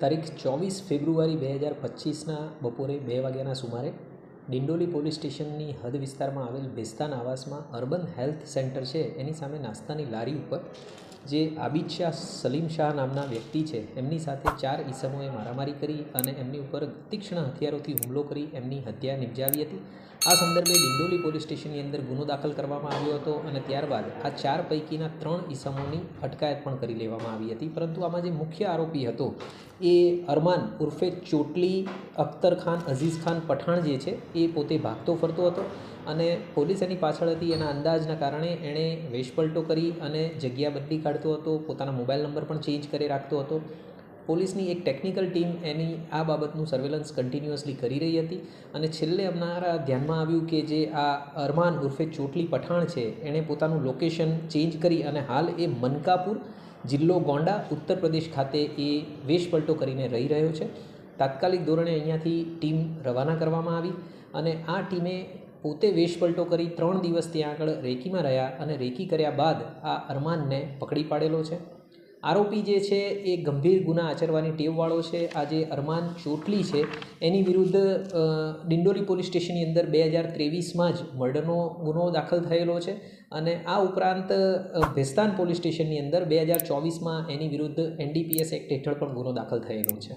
તારીખ ચોવીસ ફેબ્રુઆરી બે હજાર પચીસના બપોરે બે વાગ્યાના સુમારે ડિંડોલી પોલીસ સ્ટેશનની હદ વિસ્તારમાં આવેલ ભેસ્તાન આવાસમાં અર્બન હેલ્થ સેન્ટર છે. એની સામે નાસ્તાની લારી ઉપર જે આબિદ શાહ સલીમ શાહ નામના વ્યક્તિ છે, એમની સાથે ચાર ઈસમોએ મારામારી કરી અને એમની ઉપર તીક્ષ્ણ હથિયારોથી હુમલો કરી એમની હત્યા નિપજાવી હતી. આ સંદર્ભે ડિંડોલી પોલીસ સ્ટેશનની અંદર ગુનો દાખલ કરવામાં આવ્યો હતો અને ત્યારબાદ આ ચાર પૈકીના ત્રણ ઈસમોની અટકાયત પણ કરી લેવામાં આવી હતી. પરંતુ આમાં જે મુખ્ય આરોપી હતો, એ અરમાન ઉર્ફે ચોટલી અખ્તર ખાન, અઝીઝ ખાન પઠાણ જે છે, એ પોતે ભાગતો ફરતો હતો અને પોલીસ એની પાછળ હતી. એના અંદાજના કારણે એણે વેશપલટો કરી અને જગ્યા બદલી કાઢતો હતો, પોતાના મોબાઈલ નંબર પણ ચેન્જ કરી રાખતો હતો. પોલીસની એક ટેકનિકલ ટીમ એની આ બાબતનું સર્વેલન્સ કન્ટિન્યુઅસલી કરી રહી હતી અને છેલ્લે અમારા ધ્યાનમાં આવ્યું કે જે આ અરમાન ઉર્ફે ચોટલી પઠાણ છે, એણે પોતાનું લોકેશન ચેન્જ કરી અને હાલ એ મનકાપુર જિલ્લો ગોંડા, ઉત્તર પ્રદેશ ખાતે એ વેશપલટો કરીને રહી રહ્યો છે. તાત્કાલિક ધોરણે અહીંયાથી ટીમ રવાના કરવામાં આવી અને આ ટીમે પોતે વેશપલટો કરી ત્રણ દિવસ ત્યાં આગળ રેકીમાં રહ્યા અને રેકી કર્યા બાદ આ અરમાનને પકડી પાડેલો છે. આરોપી જે છે એ ગંભીર ગુના આચરવાની ટેવવાળો છે. આ જે અરમાન ચોટલી છે, એની વિરુદ્ધ ડિંડોલી પોલીસ સ્ટેશનની અંદર બે હજાર ત્રેવીસમાં જ મર્ડરનો ગુનો દાખલ થયેલો છે અને આ ઉપરાંત ભેસ્તાન પોલીસ સ્ટેશનની અંદર બે હજાર ચોવીસમાં એની વિરુદ્ધ એનડીપીએસ એક્ટ હેઠળ પણ ગુનો દાખલ થયેલો છે.